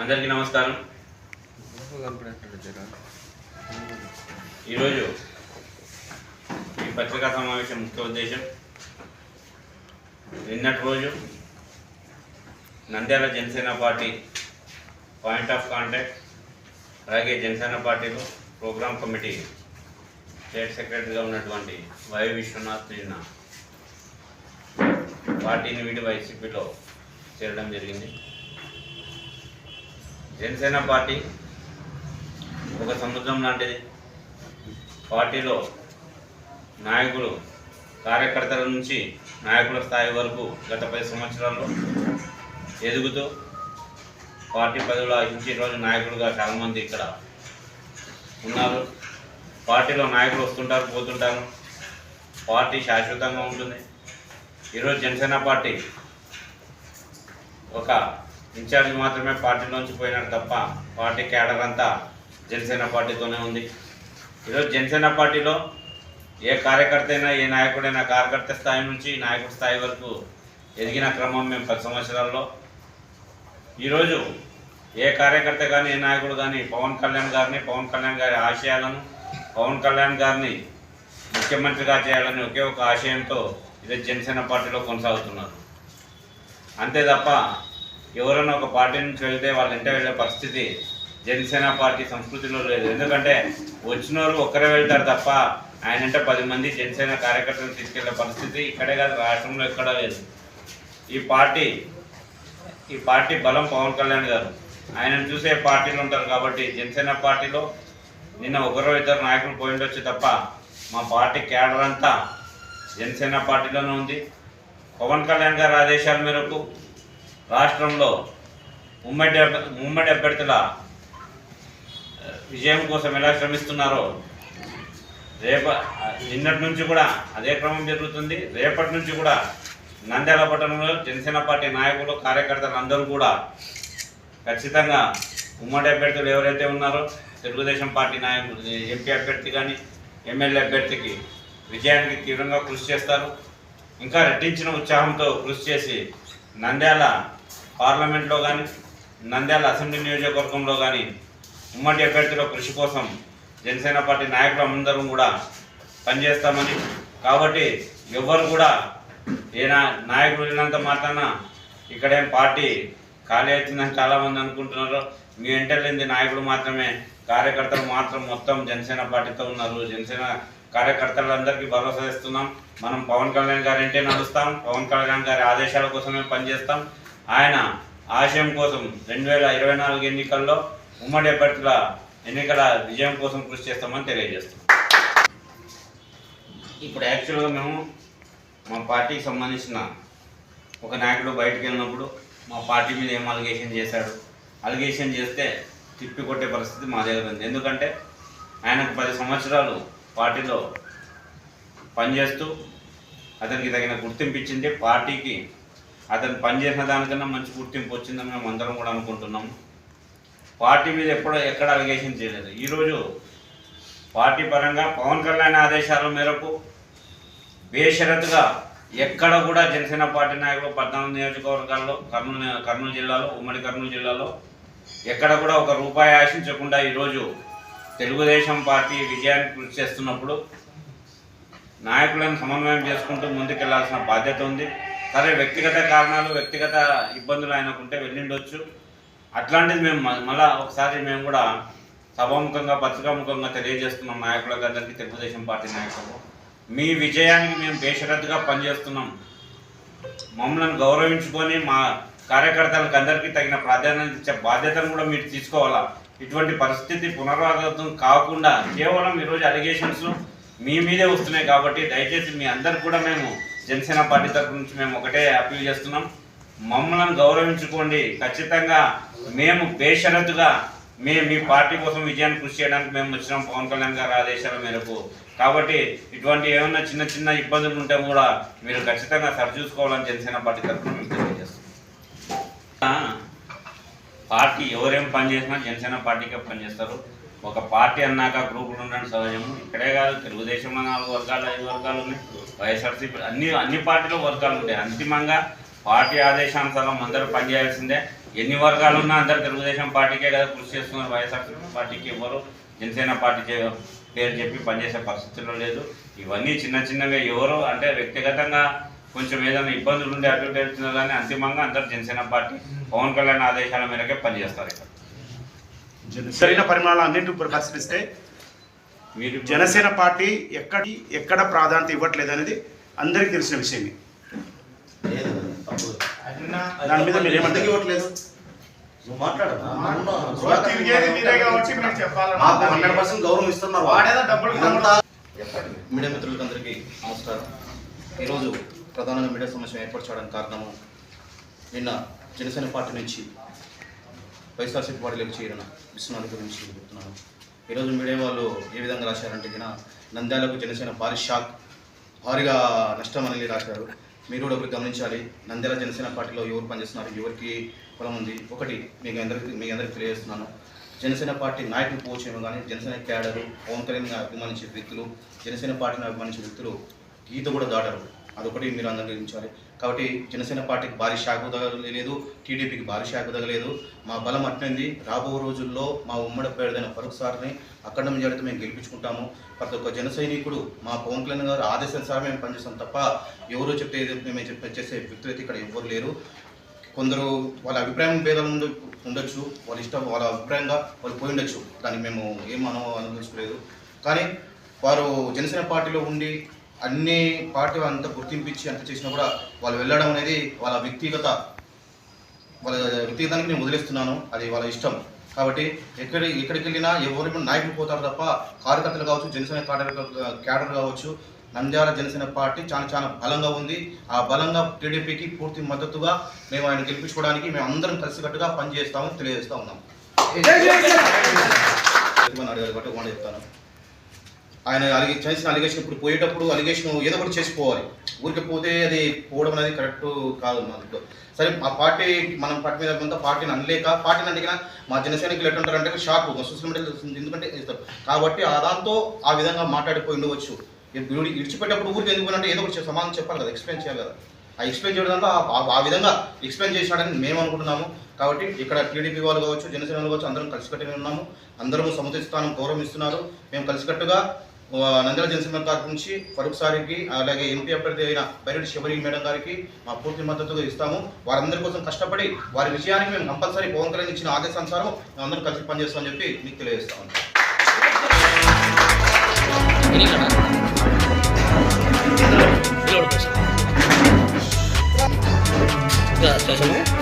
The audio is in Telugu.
అందరికీ నమస్కారం. ఈరోజు ఈ పత్రికా సమావేశం ముఖ్య ఉద్దేశం నిన్నటి రోజు Nandyal Janasena party point of contact అలాగే జనసేన పార్టీలో ప్రోగ్రామ్ కమిటీ స్టేట్ సెక్రటరీగా ఉన్నటువంటి వై విశ్వనాథ్ నిన్న పార్టీని వీటి వైసీపీలో చేరడం జరిగింది. జనసేన పార్టీ ఒక సముద్రం లాంటిది. పార్టీలో నాయకులు కార్యకర్తల నుంచి నాయకుల స్థాయి వరకు గత పది సంవత్సరాల్లో ఎదుగుతూ పార్టీ పదవిలో ఆశించి రోజు నాయకులుగా చాలామంది ఇక్కడ ఉన్నారు. పార్టీలో నాయకులు వస్తుంటారు పోతుంటారు. పార్టీ శాశ్వతంగా ఉంటుంది. ఈరోజు జనసేన పార్టీ ఒక ఇన్ఛార్జ్ మాత్రమే పార్టీలోంచి పోయినాడు తప్ప పార్టీ క్యాడర్ అంతా జనసేన పార్టీతోనే ఉంది. ఈరోజు జనసేన పార్టీలో ఏ కార్యకర్త అయినా ఏ నాయకుడైనా కార్యకర్త స్థాయి నుంచి నాయకుడి స్థాయి వరకు ఎదిగిన క్రమం మేము పది సంవత్సరాల్లో. ఈరోజు ఏ కార్యకర్త కానీ ఏ నాయకుడు కానీ పవన్ కళ్యాణ్ గారిని పవన్ కళ్యాణ్ గారి ఆశయాలను పవన్ కళ్యాణ్ గారిని ముఖ్యమంత్రిగా చేయాలని ఒకే ఒక ఆశయంతో ఈరోజు జనసేన పార్టీలో కొనసాగుతున్నారు. అంతే తప్ప ఎవరైనా ఒక పార్టీ నుంచి వెళ్తే వాళ్ళ ఇంట వెళ్ళే పరిస్థితి జనసేన పార్టీ సంస్కృతిలో లేదు. ఎందుకంటే వచ్చిన వాళ్ళు ఒక్కరే వెళ్తారు తప్ప ఆయన అంటే పది మంది జనసేన కార్యకర్తలు తీసుకెళ్ళే పరిస్థితి ఇక్కడే కాదు రాష్ట్రంలో ఎక్కడా లేదు. ఈ పార్టీ ఈ పార్టీ బలం పవన్ కళ్యాణ్ గారు. ఆయనను చూసే పార్టీలు ఉంటారు కాబట్టి జనసేన పార్టీలో నిన్న ఒకరో ఇద్దరు నాయకులు పోయిండొచ్చు తప్ప మా పార్టీ క్యాడర్ అంతా జనసేన పార్టీలోనే ఉంది. పవన్ కళ్యాణ్ గారి ఆదేశాల మేరకు రాష్ట్రంలో ఉమ్మడి ఉమ్మడి అభ్యర్థుల విజయం కోసం ఎలా శ్రమిస్తున్నారో రేప నిన్నటి నుంచి కూడా అదే క్రమం జరుగుతుంది. రేపటి నుంచి కూడా నంద్యాల పట్టణంలో జనసేన పార్టీ నాయకులు కార్యకర్తలు అందరూ కూడా ఖచ్చితంగా ఉమ్మడి అభ్యర్థులు ఎవరైతే ఉన్నారో తెలుగుదేశం పార్టీ నాయకులు ఎంపీ అభ్యర్థి కానీ ఎమ్మెల్యే అభ్యర్థికి విజయానికి తీవ్రంగా కృషి చేస్తారు. ఇంకా రెట్టించిన ఉత్సాహంతో కృషి చేసి నంద్యాల పార్లమెంట్లో కానీ నంద్యాల అసెంబ్లీ నియోజకవర్గంలో కానీ ఉమ్మడి అభ్యర్థుల కృషి కోసం జనసేన పార్టీ నాయకులు అందరం కూడా పనిచేస్తామని. కాబట్టి ఎవ్వరు కూడా ఏ నాయకులు నాయకుడు వెళ్ళినంత మాత్రాన ఇక్కడేం పార్టీ ఖాళీ అవుతుందని చాలామంది అనుకుంటున్నారు. మీ వెంటలేంది నాయకుడు మాత్రమే కార్యకర్తలు మాత్రం మొత్తం జనసేన పార్టీతో ఉన్నారు. జనసేన కార్యకర్తలందరికీ భరోసా ఇస్తున్నాం. మనం పవన్ కళ్యాణ్ గారి ఇంటే నడుస్తాం. పవన్ కళ్యాణ్ గారి ఆదేశాల కోసమే పనిచేస్తాం. ఆయన ఆశయం కోసం రెండు వేల ఇరవై నాలుగు ఎన్నికల్లో ఉమ్మడి అభ్యర్థుల ఎన్నికల విజయం కోసం కృషి చేస్తామని తెలియజేస్తాం ఇప్పుడు యాక్చువల్గా మేము మా పార్టీకి సంబంధించిన ఒక నాయకుడు బయటకు వెళ్ళినప్పుడు మా పార్టీ మీద ఏం అలిగేషన్ చేశాడు? అలిగేషన్ చేస్తే తిప్పి కొట్టే పరిస్థితి మా దగ్గర ఉంది ఎందుకంటే ఆయనకు పది సంవత్సరాలు పార్టీలో పనిచేస్తూ అతనికి తగిన గుర్తింపు ఇచ్చింది. పార్టీకి అతను పనిచేసిన దానికన్నా మంచి గుర్తింపు వచ్చిందని మేము అందరం కూడా అనుకుంటున్నాము పార్టీ మీద ఎప్పుడో ఎక్కడ అలిగేషన్ చేయలేదు. ఈరోజు పార్టీ పరంగా పవన్ కళ్యాణ్ ఆదేశాల మేరకు బేషరతుగా ఎక్కడ కూడా జనసేన పార్టీ నాయకులు పద్నాలుగు నియోజకవర్గాల్లో కర్నూలు కర్నూలు జిల్లాలో ఉమ్మడి కర్నూలు జిల్లాలో ఎక్కడ కూడా ఒక రూపాయి ఆశించకుండా ఈరోజు తెలుగుదేశం పార్టీ విజయానికి కృషి చేస్తున్నప్పుడు నాయకులను సమన్వయం చేసుకుంటూ ముందుకెళ్ళాల్సిన బాధ్యత ఉంది. సరే వ్యక్తిగత కారణాలు వ్యక్తిగత ఇబ్బందులు ఆయనకుంటే వెళ్ళిండొచ్చు. అట్లాంటిది మేము మ- మళ్ళా ఒకసారి మేము కూడా సభాముఖంగా పత్రికాముఖంగా తెలియజేస్తున్నాం నాయకులకు అందరికీ తెలుగుదేశం పార్టీ నాయకులకు. మీ విజయానికి మేము బేషరత్తుగా పనిచేస్తున్నాం. మమ్మల్ని గౌరవించుకొని మా కార్యకర్తలకు అందరికీ తగిన ప్రాధాన్యత ఇచ్చే బాధ్యతను కూడా మీరు తీసుకోవాలా? ఇటువంటి పరిస్థితి పునరావృతం కాకుండా కేవలం ఈరోజు అలిగేషన్స్ మీ మీదే వస్తున్నాయి కాబట్టి దయచేసి మీ అందరికి కూడా మేము జనసేన పార్టీ తరఫు నుంచి మేము ఒకటే అప్పీల్ చేస్తున్నాం. మమ్మల్ని గౌరవించుకోండి. ఖచ్చితంగా మేము బేషరతుగా మేము మీ పార్టీ కోసం విజయాన్ని కృషి చేయడానికి మేము వచ్చినాం. పవన్ కళ్యాణ్ గారు ఆదేశాల మేరకు. కాబట్టి ఇటువంటి ఏమైనా చిన్న చిన్న ఇబ్బందులు ఉంటే కూడా మీరు ఖచ్చితంగా సరిచూసుకోవాలని జనసేన పార్టీ తరఫున మేము తెలియజేస్తాం పార్టీ ఎవరేం పనిచేసినా జనసేన పార్టీకే పనిచేస్తారు ఒక పార్టీ అన్నాక గ్రూపులు ఉండడం సహజము. ఇక్కడే కాదు తెలుగుదేశంలో నాలుగు వర్గాలు ఐదు వర్గాలు ఉన్నాయి. వైఎస్ఆర్సీపీ అన్ని అన్ని పార్టీలో వర్గాలు ఉంటాయి. అంతిమంగా పార్టీ ఆదేశానుసారం అందరూ పనిచేయాల్సిందే ఎన్ని వర్గాలు ఉన్నా అందరూ తెలుగుదేశం పార్టీకే కదా కృషి చేస్తున్నారు. వైఎస్ఆర్సీపీ పార్టీకి ఎవరు జనసేన పార్టీ చే- పేరు చెప్పి పనిచేసే పరిస్థితుల్లో లేదు. ఇవన్నీ చిన్న చిన్నగా ఎవరు అంటే వ్యక్తిగతంగా కొంచెం ఏదైనా ఇబ్బందులు ఉండి అటు ఇటు కానీ అంతిమంగా అందరు జనసేన పార్టీ పవన్ కళ్యాణ్ ఆదేశాల మేరకే పనిచేస్తారు ఇక్కడ. జరిగిన పరిమాణాలు అన్నింటిని పరిశీలిస్తే మీరు జనసేన పార్టీ ఎక్కడి ఎక్కడ ప్రాధాన్యత ఇవ్వట్లేదు అనేది అందరికీ తెలిసిన విషయమే. దాని మీద మీరు? ఎందుకు ఇవ్వట్లేదు గౌరవం ఇస్తున్నారు మీడియా నమస్కారం. ఈరోజు ప్రధానంగా మీడియా సమావేశం ఏర్పరచడానికి కారణము నిన్న జనసేన పార్టీ నుంచి వైఎస్ఆర్సీపీ పార్టీలోకి చేరిన విశ్వనాథ్ గురించి చెప్తున్నాను. ఈరోజు మీడియా వాళ్ళు ఏ విధంగా రాశారంటే కింద నంద్యాలకు జనసేన భారీ షాక్ భారీగా నష్టం అనేది రాశారు. మీరు కూడా ఒకరు గమనించాలి నంద్యాల జనసేన పార్టీలో ఎవరు పనిచేస్తున్నారు ఎవరికి పొలం ఉంది? ఒకటి మీకు అందరికీ మీ అందరికీ తెలియజేస్తున్నాను. జనసేన పార్టీ నాయకులు పోచేమో కానీ జనసేన క్యాడరు పవన్ కళ్యాణ్ అభిమానించే వ్యక్తులు జనసేన పార్టీని అభిమానించే వ్యక్తులు గీత కూడా దాటరు. అదొకటి మీరు అందరూ గ్రహించాలి కాబట్టి జనసేన పార్టీకి భారీ షాకు తగలేదు టీడీపీకి భారీ షాకు తగలేదు మా బలం అట్టింది రాబో రోజుల్లో మా ఉమ్మడి పేరుదైన ఫరూక్ సార్ని అక్కడ మెజారిటీ మేము గెలిపించుకుంటాము. ప్రతి ఒక్క జన సైనికుడు మా పవన్ కళ్యాణ్ గారు ఆదేశానుసారం మేము పనిచేస్తాం తప్ప ఎవరో చెప్తే మేము చెప్పే చేసే వ్యక్తులు అయితే ఇక్కడ ఎవ్వరు లేరు. కొందరు వాళ్ళ అభిప్రాయం భేదాలు ఉండ ఉండొచ్చు. వాళ్ళ ఇష్టం వాళ్ళ అభిప్రాయంగా వాళ్ళు పోయి ఉండొచ్చు. దానికి మేము ఏం మనం అనుభవించలేదు. కానీ వారు జనసేన పార్టీలో ఉండి అన్ని పార్టీ అంత గుర్తింపించి అంత చేసినా కూడా వాళ్ళు వెళ్ళడం అనేది వాళ్ళ వ్యక్తిగత వాళ్ళ వ్యక్తిగతానికి నేను వదిలేస్తున్నాను. అది వాళ్ళ ఇష్టం. కాబట్టి ఎక్కడ ఎక్కడికి వెళ్ళినా ఎవరు నాయకులు పోతారు తప్ప కార్యకర్తలు కావచ్చు జనసేన క్యాడర్ కావచ్చు నంద్యాల జనసేన పార్టీ చాలా చాలా బలంగా ఉంది. ఆ బలంగా టీడీపీకి పూర్తి మద్దతుగా మేము ఆయన గెలిపించుకోవడానికి మేము అందరం కలిసికట్టుగా పనిచేస్తామని తెలియజేస్తా ఉన్నాం. అడిగారు కాబట్టి చెప్తాను ఆయన అలిగే చేసిన అలిగేషన్ ఇప్పుడు పోయేటప్పుడు అలిగేషన్ ఏదో ఒకటి చేసిపోవాలి ఊరికి పోతే అది పోవడం అనేది కరెక్ట్ కాదు మనకు సరే ఆ పార్టీ మనం పార్టీ మీద కొంత పార్టీని అనలేక పార్టీని అడిగిన మా జనసేనకి ఎట్లా ఉంటారంటే షాక్ సోషల్ మీడియాలో ఎందుకంటే ఇస్తారు కాబట్టి ఆ దాంతో ఆ విధంగా మాట్లాడిపోయి ఉండవచ్చు. ఇడిచిపెట్టేటప్పుడు ఊరికి ఎందుకు అంటే ఏదో ఒకటి సమాధానం చెప్పాలి కదా ఎక్స్ప్లెయిన్ చేయాలి కదా. ఆ ఎక్స్ప్లెయిన్ చేయడం ఆ- విధంగా ఎక్స్ప్లెయిన్ చేసినాడని మేము అనుకుంటున్నాము. కాబట్టి ఇక్కడ టీడీపీ వాళ్ళు కావచ్చు జనసేన వాళ్ళు కావచ్చు అందరం కలిసికట్టుగా ఉన్నాము. అందరము సముచిత స్థానం గౌరవం ఇస్తున్నారు మేము కలిసికట్టుగా నంద్యాల జనసేన గారి నుంచి ఫరూక్ సారికి అలాగే ఎంపీ అభ్యర్థి అయిన బైరెడ్డి శబరి మేడం గారికి మా పూర్తి మద్దతుగా ఇస్తాము వారందరి కోసం కష్టపడి వారి విజయానికి మేము కంపల్సరీ పవన్ కళ్యాణ్ ఇచ్చిన ఆదేశానుసారం మేము అందరం కలిసి పనిచేస్తామని చెప్పి మీకు తెలియజేస్తాము స్టేషన్